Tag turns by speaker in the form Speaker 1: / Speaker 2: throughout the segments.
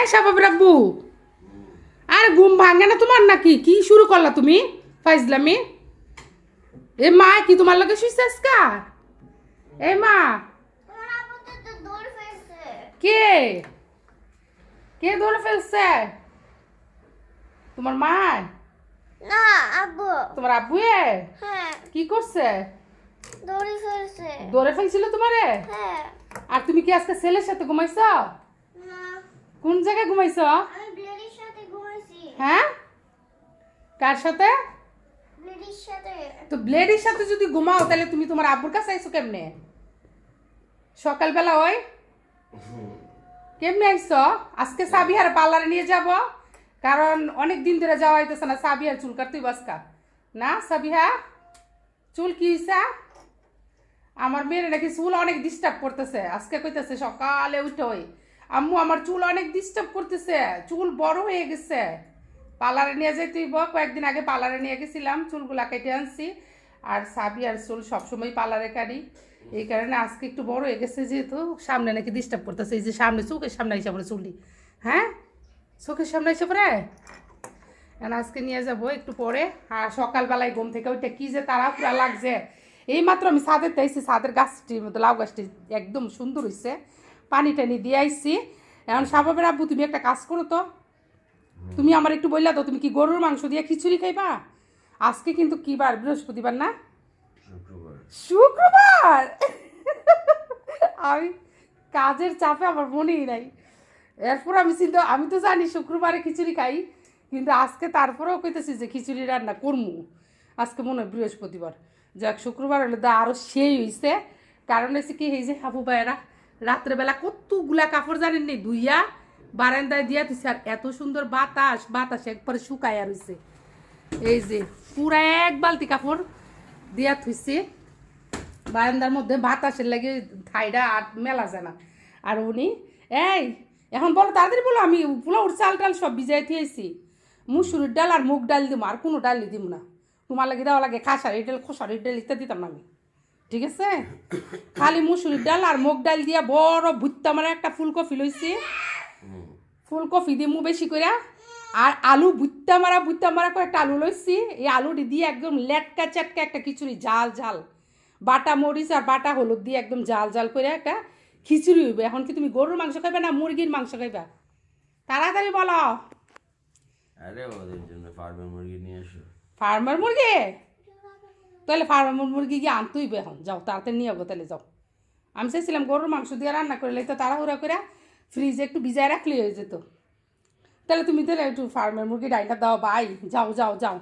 Speaker 1: এই সাবাবের আব্বু। আর ঘুম ভাঙে না তোমার নাকি? কি শুরু করলা তুমি? ফাইজলামি? এ মা কি তোমার লগে শুইছে আজকা? এ মা।
Speaker 2: দৌড়
Speaker 1: কে? কে ধরে ফেলছে? তোমার মা?
Speaker 2: না আব্বু।
Speaker 1: তোমার আব্বু এ
Speaker 2: হ্যাঁ।
Speaker 1: কি করছে?
Speaker 2: দৌড়ি ফেলছে।
Speaker 1: ধরে ফেলছিল তোমারে?
Speaker 2: হ্যাঁ।
Speaker 1: আর তুমি কি আজকে ছেলের সাথে ঘুমাইছ? কোন জায়গায় ঘুমাইছ?
Speaker 2: সাথে ঘুমাইছি।
Speaker 1: হ্যাঁ? কার সাথে? তো ব্লেডের সাথে যদি ঘুমাও তাহলে তুমি তোমার আব্বুর কাছে আইছো কেমনে? সকালবেলা ওই? কেমনে আইছো? আজকে সাবিহার পার্লারে নিয়ে যাব। কারণ অনেক দিন ধরে যাওয়া হইতেছে না সাবিহার চুল কাটতেই বাসকা না সাবিহা চুল কি হইছে? আমার মেয়ের নাকি চুল অনেক ডিস্টার্ব করতেছে। আজকে কইতেছে সকালে উঠে ওই। আম্মু, আমার চুল অনেক ডিস্টার্ব করতেছে। চুল বড় হয়ে গেছে। পার্লারে নিয়ে যাই তুই বল কয়েকদিন আগে পার্লারে নিয়ে গেছিলাম, চুলগুলা কেটে আনছি। আর সাবি আর চুল সবসময় পার্লারে কাটি। এই কারণে আজকে একটু বড় হয়ে গেছে যেহেতু, সামনে নাকি ডিস্টার্ব করতেছে। এই যে সামনে, চোখের সামনে এসে পড়ে চুলটি। হ্যাঁ? চোখের সামনে এসে পড়ে? এখন আজকে নিয়ে যাব একটু পরে। আর সকালবেলায় ঘুম থেকে ওইটা কি যে তারা পুরা লাগছে। এই মাত্র আমি ছাদের তাইছি ছাদের গাছটি মতো লাউ গাছটি একদম সুন্দর হয়েছে পানি টানি দিয়ে আইছি। এখন সাবাবের আব্বু তুমি একটা কাজ করো তো। তুমি আমার একটু বললা তো তুমি কি গরুর মাংস দিয়ে খিচুড়ি খাইবা? আজকে কিন্তু কি বার? বৃহস্পতিবার না?
Speaker 3: শুক্রবার।
Speaker 1: শুক্রবার? আমি কাজের চাপে আমার মনেই নাই। এরপর আমি চিন্তা আমি তো জানি শুক্রবারে খিচুড়ি খাই কিন্তু আজকে তারপরেও কইতেছি যে খিচুড়ি রান্না করমু। আজকে মনে হয় বৃহস্পতিবার। যাক শুক্রবার হলে দা আরও সেই হইছে। কারণ হয়েছে কি এই যে হাবু ভাইয়েরা রাত্রেবেলা কতগুলা কাপড় জানেন নি? ধুইয়া বারান্দায় দিয়া দিছে। আর এত সুন্দর বাতাস বাতাস একবারে শুকাইয়া রইছে। এই যে পুরা এক বালতি কাপড় দিয়া থুইছে। বারান্দার মধ্যে বাতাসের লাগে ঠাইডা আর মেলা যায় না। আর উনি, এই, এখন বলো, তাড়াতাড়ি বলো, আমি পোলাওর চাল টাল সব ভিজাই থিয়েছি মুসুরির ডাল আর মুগ ডাল দিব আর কোনো ডাল দিব না। তোমার লাগে দেওয়া লাগে খাসারি ডাল খসারি ডাল ইত্যাদি দিতাম না আমি। ঠিক আছে? খালি মুসুরির ডাল আর মুগ ডাল দিয়া বড় ভুত্তা মানে একটা ফুলকপি লইছি। ফুলকপি দিমু বেশি করে আর আলু বুত্তা মারা বুত্তা মারা করে একটা আলু লইছি। এই আলুটি দিয়ে একদম লেটকা চেটকা একটা খিচুড়ি জাল জাল বাটা মরিচ আর বাটা হলুদ দিয়ে একদম জাল জাল করে একটা খিচুড়ি হইবে। এখন কি তুমি গরুর মাংস খাইবে না মুরগির মাংস খাইবা? তাড়াতাড়ি বলো।
Speaker 3: আরে ওদের জন্য ফার্মের মুরগি নিয়ে এসো।
Speaker 1: ফার্মার মুরগি? তাহলে ফার্মার মুরগি গিয়ে আনতে হইবে এখন। যাও, তাড়াতাড়ি নিয়ে যাব তাহলে যাও। আমি চাইছিলাম গরুর মাংস দিয়ে রান্না করলে তো তাড়াহুড়া করে ফ্রিজে একটু ভিজায় রাখলে হয়ে যেত। তাহলে তুমি তাহলে একটু ফার্মের মুরগি ডাইটা দাও ভাই যাও যাও যাও।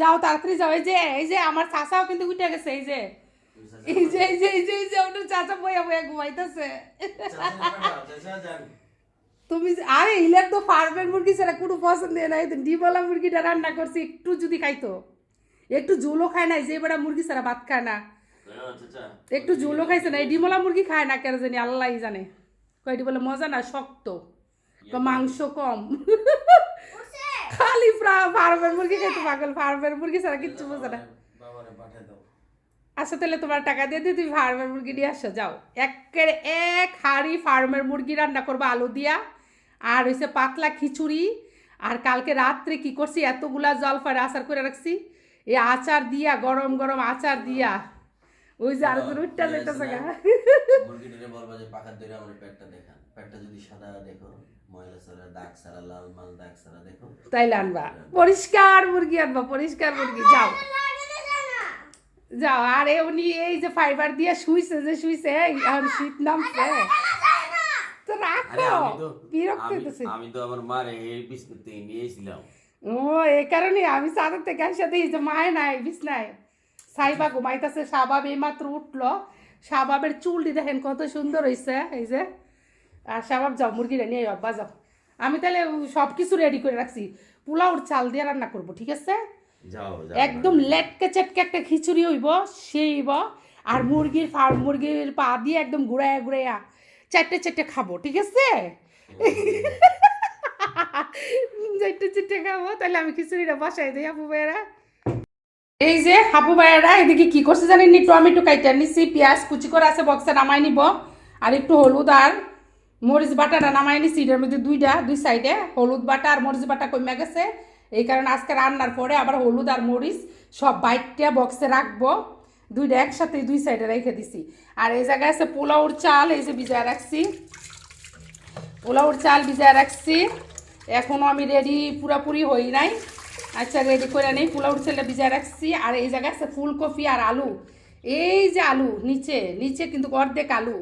Speaker 1: যাও, তাড়াতাড়ি যাও। এই যে এই যে, আমার চাচাও কিন্তু উঠে গেছে, এই যে। তুমি আরে ইলের তো ফার্মের মুরগি ছাড়া কোনো পছন্দ নাই। ডিমলা মুরগিটা রান্না করছি, একটু যদি খাইতো। একটু ঝোলও খায় না যে বেড়া মুরগি ছাড়া ভাত খায় না। একটু ঝোলও খাইছে না এই ডিমলা মুরগি খায় না কেন জানি আল্লাহ জানে। কয়টি বলে মজা না শক্ত। তো মাংস কম। খালি ফ্রা- ফার্মের মুরগি খাইতে পাগল ফার্মের মুরগি ছাড়া কিচ্ছু বোঝে না।
Speaker 3: বাবারে পাঠিয়ে দাও।
Speaker 1: আচ্ছা তাহলে তোমার টাকা দিয়ে দিয়ে তুমি ফার্মের মুরগি নিয়ে আসো যাও। একের এক হাড়ি ফার্মের মুরগি রান্না করব আলু দিয়া আর হয়েছে পাতলা খিচুড়ি। আর কালকে রাত্রে কি করছি এতগুলা জলফার আচার করে রাখছি এই আচার দিয়া গরম গরম আচার দিয়া। ওই যে আর উঠটা যেতেছে গা।
Speaker 3: মুরগিটারে বলবা যে পাখার ধরে আমার পেটটা দেখা। পেটটা যদি সাদা দেখো ময়লা সারা দাগ সারা লাল মাল দাগ সারা দেখো
Speaker 1: তাইলে আনবা। পরিষ্কার মুরগি আনবা পরিষ্কার মুরগি যাও। যাও আর উনি এই যে ফাইবার দিয়ে শুইছে যে শুইছে এই এখন শীত নামছে। তো
Speaker 3: আরে
Speaker 1: রাখো বিরক্ত
Speaker 3: আমি- আমি তো আমার মারে এই বিস্কুট নিয়েছিলাম।
Speaker 1: ও এই কারণে আমি চাঁদের থেকে আসে দিই যে মায় নাই বিছনায় সাইবা ঘুমাইতেছে শাবাব এই মাত্র উঠল। শাবাবের চুলটি দেখেন কত সুন্দর হয়েছে এই যে। আর শাবাব যাও মুরগিটা নিয়ে আব্বা যাও। আমি তাহলে সব কিছু রেডি করে রাখছি। পোলাওর চাল দিয়ে রান্না করব ঠিক আছে? একদম লেটকে চেটকে একটা খিচুড়ি হইব সেই হইব। আর মুরগির ফার্ম মুরগির পা দিয়ে একদম ঘুরাইয়া ঘুরাইয়া চারটে চারটে খাব ঠিক আছে? চারটে চারটে খাব, তাহলে আমি খিচুড়িটা বসাই দিই আপু ভাইয়েরা। এই যে হাপু ভাইয়েরা, এদিকে কি করছে জানেন নি টমেটো কাইটা নিছি, পেঁয়াজ কুচি করে আছে, বক্সে নামাই নিব। আর একটু হলুদ আর মরিচ বাটাটা নামাই নিছি, এটার মধ্যে দুইটা, দুই সাইডে। হলুদ বাটা আর মরিচ বাটা কমে গেছে। এই কারণে আজকে রান্নার পরে আবার হলুদ আর মরিচ সব বাইটটা বক্সে রাখব। দুইটা একসাথে দুই সাইডে রেখে দিছি। আর এই জায়গায় আছে পোলাওর চাল, এই যে ভিজায় রাখছি। পোলাওর চাল ভিজায় রাখছি। এখনও আমি রেডি পুরাপুরি হই নাই। আচ্ছা রেডি করে নেই, পোলাওর চালটা ভিজায় রাখছি। আর এই জায়গায় আছে ফুলকপি আর আলু। এই যে আলু, নিচে নিচে কিন্তু অর্ধেক আলু।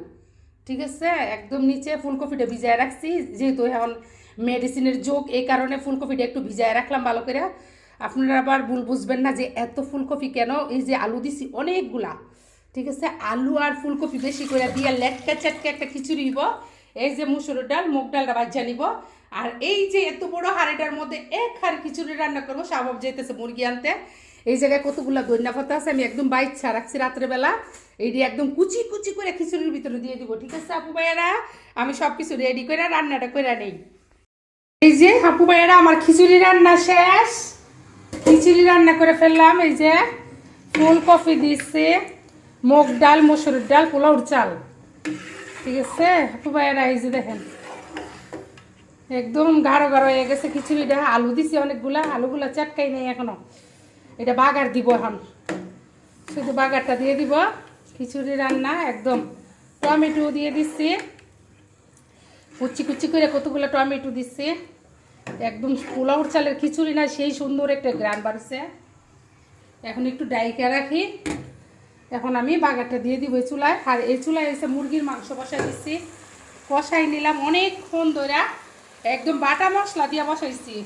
Speaker 1: ঠিক আছে? একদম নিচে ফুলকপিটা ভিজায় রাখছি। যেহেতু এখন মেডিসিনের যোগ, এই কারণে ফুলকপিটা একটু ভিজায় রাখলাম ভালো করে। আপনারা আবার ভুল বুঝবেন না যে এত ফুলকপি কেন? এই যে আলু দিছি অনেকগুলা। ঠিক আছে? আলু আর ফুলকপি বেশি করে দিয়ে লেটকা চেটকা একটা খিচুড়ি দিব এই যে মুসুর ডাল, মুগ ডালটা বাজ্যা নিব। আর এই যে এত বড় হাঁড়িটার মধ্যে এক হাড়ি খিচুড়ি রান্না করব স্বভাব যেতেছে মুরগি আনতে। এই জায়গায় কতগুলো দৈন্যা পাতা আছে, আমি একদম বাইচ্ছা রাখছি রাত্রেবেলা। এইটি একদম কুচি কুচি করে খিচুড়ির ভিতরে দিয়ে দিব। ঠিক আছে, আপু ভাইয়েরা? আমি সব কিছু রেডি করে রান্নাটা করে নেই। এই যে আপু ভাইয়েরা, আমার খিচুড়ি রান্না শেষ। খিচুড়ি রান্না করে ফেললাম, এই যে ফুলকপি দিচ্ছে মুগ ডাল মসুরের ডাল পোলাউর চাল। ঠিক আছে? আপু ভাইয়েরা যে দেখেন। একদম গাঢ় গাঢ় হয়ে গেছে খিচুড়িটা। আলু দিছি অনেকগুলা, আলুগুলা চাটকাই নেই এখনও। এটা বাগার দিব এখন। শুধু বাগারটা দিয়ে দিব। খিচুড়ি রান্না একদম। টমেটো দিয়ে দিচ্ছি কুচি কুচি করে কতগুলো টমেটো দিচ্ছি একদম পোলাওর চালের খিচুড়ি না, সেই সুন্দর একটা গ্রান বাড়ছে। এখন একটু ডাইকা রাখি। এখন আমি বাগারটা দিয়ে দিব এই চুলায়। আর এই চুলায় এসে মুরগির মাংস বসাই দিচ্ছি। কষাই নিলাম অনেকক্ষণ ধরে। একদম বাটা মশলা দিয়ে বসাইছি।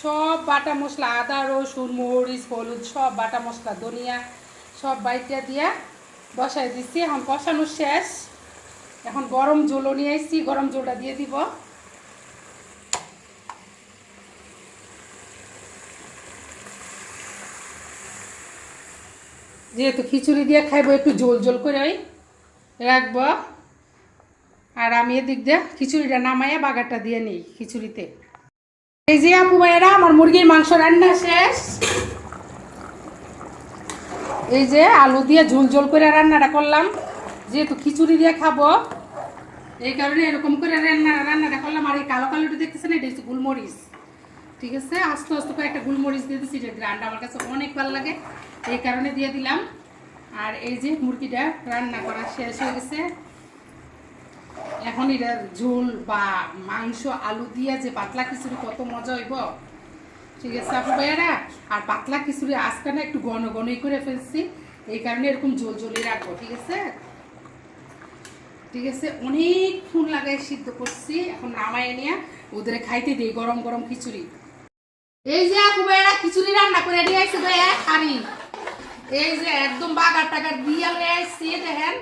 Speaker 1: সব বাটা মশলা, আদা, রসুন, মরিচ, হলুদ, সব বাটা মশলা, ধনিয়া, সব বাইটা দিয়ে বসাই দিচ্ছি। এখন কষানো শেষ। এখন গরম জলও নিয়ে আসছি গরম জলটা দিয়ে দিব। যেহেতু খিচুড়ি দিয়ে খাইবো, একটু জোল জোল করে ওই রাখব। আর আমি এদিক দিয়ে খিচুড়িটা নামাইয়া বাগারটা দিয়ে নিই খিচুড়িতে। এই যে আপু ভাইয়েরা, আমার মুরগির মাংস রান্না শেষ। এই যে আলু দিয়ে ঝোল ঝোল করে রান্নাটা করলাম। যেহেতু খিচুড়ি দিয়ে খাব, এই কারণে এরকম করে রান্না রান্নাটা করলাম। আর এই কালো কালোটা দেখতেছেন, এটা হচ্ছে গুলমরিচ। ঠিক আছে? আস্তে আস্তে করে একটা গুলমরিচ দিয়ে দিচ্ছি এটা গ্রান্ড আমার কাছে অনেক ভালো লাগে, এই কারণে দিয়ে দিলাম। আর এই যে মুরগিটা রান্না করা শেষ হয়ে গেছে। এখন এটা ঝোল বা মাংস, আলু দিয়ে যে পাতলা খিচুড়ি কত মজা হইব। ঠিক আছে, আপু ভাইয়ারা? আর পাতলা খিচুড়ি আজকে না একটু ঘন ঘনই করে ফেলছি, এই কারণে এরকম ঝোল ঝোলই রাখব, ঠিক আছে? ঠিক আছে, অনেক ফুল লাগাই সিদ্ধ করছি, এখন নামাই নিয়ে ওদের খাইতে দিই গরম গরম খিচুড়ি। এই যে ভাইয়ারা খিচুড়ি রান্না করে দিয়ে আসছে ভাইয়া খাবি এই যে একদম বাগার টাগার দিয়ে লয়ে আসছি দেখেন।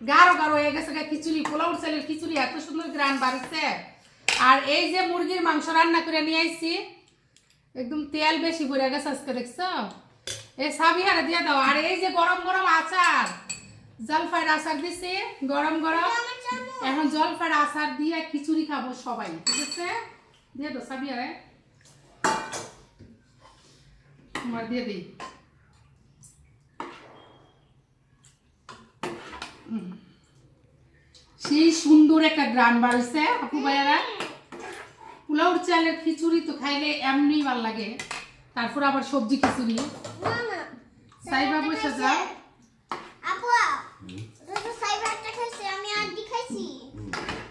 Speaker 1: গাঢ় গাঢ় হয়ে গেছে খিচুড়ি পোলাও চালের খিচুড়ি, এত সুন্দর গ্রান বাড়ছে। আর এই যে মুরগির মাংস রান্না করে নিয়ে আসছি একদম তেল বেশি ভরে গেছে আজকে, দেখছ? এই সাবি হারে দিয়ে দাও। আর এই যে গরম গরম আচার, জলফাইয়ের আচার দিছি, গরম গরম। এখন জলফাইয়ের আচার দিয়ে খিচুড়ি খাব সবাই, ঠিক আছে? দিয়ে দাও সাবি তোমার দিয়ে দিই। সেই সুন্দর একটা গ্রাম বাড়ছে আপু ভাইয়ারা। পোলাওর চালের খিচুড়ি তো খাইলে এমনি ভালো লাগে। তারপর আবার সবজি খিচুড়ি। সাইবা বসে যাও।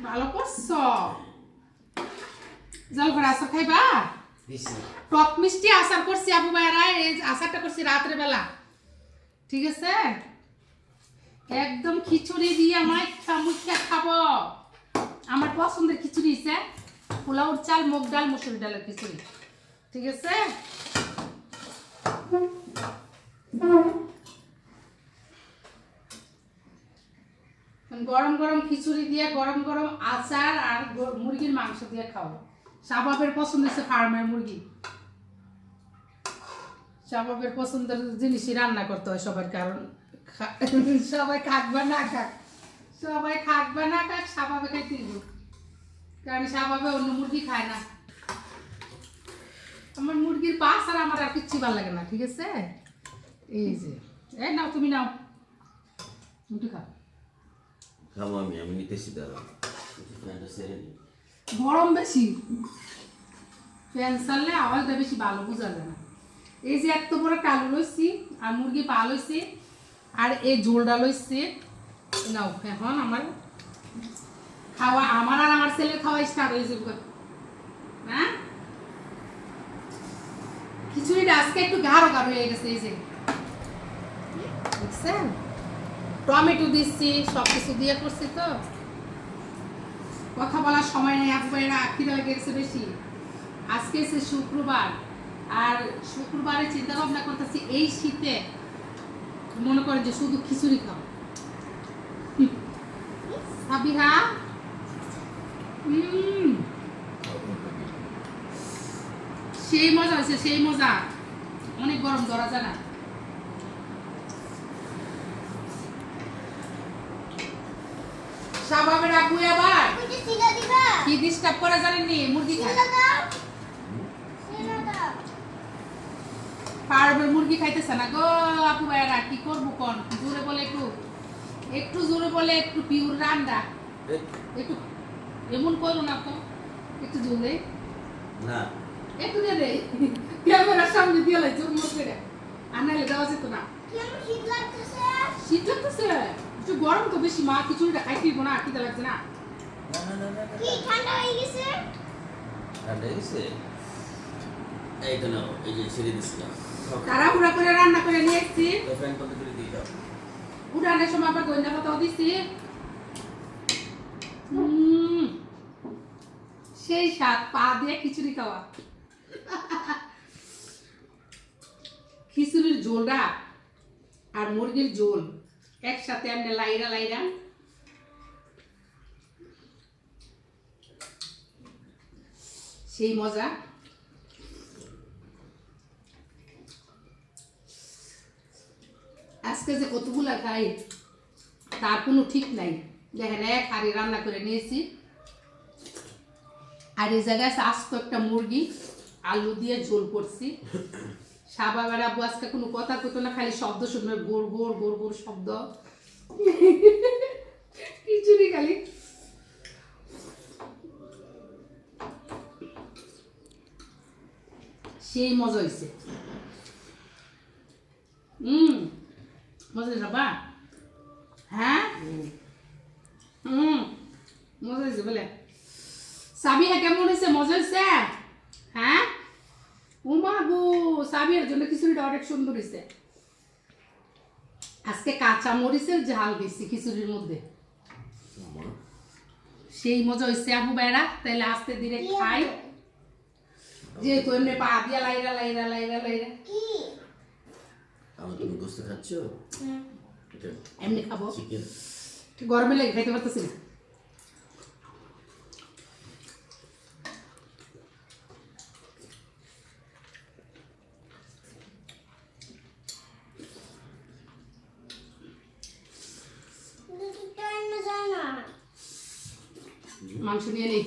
Speaker 1: ভালো করছ। জলফার আচার খাইবা?
Speaker 3: দিছি
Speaker 1: টক মিষ্টি আচার করছি আপু ভাইয়ারা, এই আচারটা করছি রাত্রে বেলা। ঠিক আছে? একদম খিচুড়ি দিয়ে মাইখা মুখা খাব। আমার পছন্দের খিচুড়ি আছে পোলাওর চাল, মুগ ডাল, মুসুর ডালের খিচুড়ি। ঠিক আছে? গরম গরম খিচুড়ি দিয়ে গরম গরম আচার আর মুরগির মাংস দিয়ে খাও শাবাবের পছন্দ হচ্ছে ফার্মের মুরগি। শাবাবের পছন্দের জিনিসই রান্না করতে হয় সবার কারণ। সবাই খাক বা না খাক, সবাই খাক বা না খাক, শাবাবে খাইতে কারণ শাবাবে অন্য মুরগি খায় না। আমার মুরগির পাশ আর আমার আর কিচ্ছু ভালো লাগে না, ঠিক আছে? এই যে এই নাও, তুমি নাও। মুটি খাও।
Speaker 3: খাব আমি আমি নিতেছি নি।
Speaker 1: গরম বেশি। ফ্যান চাললে আওয়াজটা বেশি ভালো বোঝা যায় না। এই যে এত বড় কালু লইছি, আর মুরগি পা লইছি, আর এই ঝোলটা লইছি। নাও, এখন আমার খাওয়া, আমার আর আমার ছেলের খাওয়া স্টার্ট হয়েছে হ্যাঁ? খিচুড়িটা আজকে একটু গাঢ় গাঢ় হয়ে গেছে, এই যে। টমেটো দিচ্ছি সব কিছু দিয়ে করছি তো। কথা বলার সময় নেই আপনারা খিদে লেগে গেছে বেশি। আজকে হচ্ছে শুক্রবার, আর শুক্রবারে চিন্তা ভাবনা করতেছি, এই শীতে মনে করে যে শুধু খিচুড়ি খাও। সাবিহা? সেই মজা হয়েছে, সেই মজা। অনেক গরম, ধরা যায় না। স্বভাবের আবু আবার কি ডিস্টার্ব করে মুরগি
Speaker 2: দাও। সিলা দাও।
Speaker 1: পারবে মুরগি খাইতেছে না গো আপু ভাইরা কি করব কোন? জোরে বলে একটু একটু জোরে বলে একটু পিউর রান্না একটু এমন করো না তো একটু জোরে।
Speaker 3: না।
Speaker 1: একটু দে দে ক্যামেরার সামনে দিয়ে লাই জোর মত করে। আর নাহলে দেওয়া যেত না।
Speaker 2: কি শীত লাগতেছে?
Speaker 1: শীত লাগতেছে? একটু গরম তো বেশি মা খিচুড়িটা খাই ফিরবো না খিদে লাগছে না।
Speaker 2: কি ঠান্ডা হয়ে গেছে?
Speaker 3: ঠান্ডা হয়ে গেছে? এই তো নাও এই যে ছেড়ে
Speaker 1: তাড়াহুড়া করে রান্না করে নিয়ে এসছি।
Speaker 3: তো ফ্যান বন্ধ করে দিয়ে দাও।
Speaker 1: উঠানের সময় আবার পাতাও দিছি সেই স্বাদ পা দিয়ে খিচুড়ি খাওয়া। খিচুড়ির ঝোলটা আর মুরগির ঝোল। একসাথে এমনি লাইরা লাইরা। সেই মজা। আজকে যে কতগুলা খাই, তার কোনো ঠিক নাই। দেখেন, এক হাড়ি রান্না করে নিয়েছি। আর এই জায়গায় আস্ত একটা মুরগি, আলু দিয়ে ঝোল করছি। সাবাবার আব্বু আজকে কোনো কথা কতো না, খালি শব্দ শুনবে, গোর গোর গোর গোর শব্দ। খিচুড়ি খালি। সেই মজা হয়েছে হুম মজা বাবা হ্যাঁ? হুম মজা হয়েছে বলে। সাবিহা কেমন হয়েছে মজা হয়েছে হ্যাঁ? উমা গো সাবিহার জন্য খিচুড়িটা অনেক সুন্দর হয়েছে আজকে কাঁচা মরিচের ঝাল দিচ্ছি খিচুড়ির মধ্যে। সেই মজা হয়েছে আবু বেড়া তাহলে আস্তে ধীরে খাই। যেহেতু এমনি পা দিয়া লাইরা লাইরা লাইরা লাইরা।
Speaker 2: কি?
Speaker 3: আমার তুমি বুঝতে খাচ্ছ?
Speaker 1: এমনি খাব। গরমে লেগে খাইতে পারতেছি না
Speaker 2: টাইম যায় না
Speaker 1: মাংস নিয়ে নেই।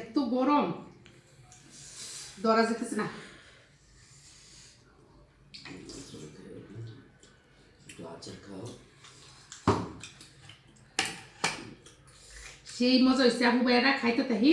Speaker 1: এত গরম। ধরা যেতেছে না। সেই মজা হয়েছে আবু ভাইয়ারা খাইতে তাহি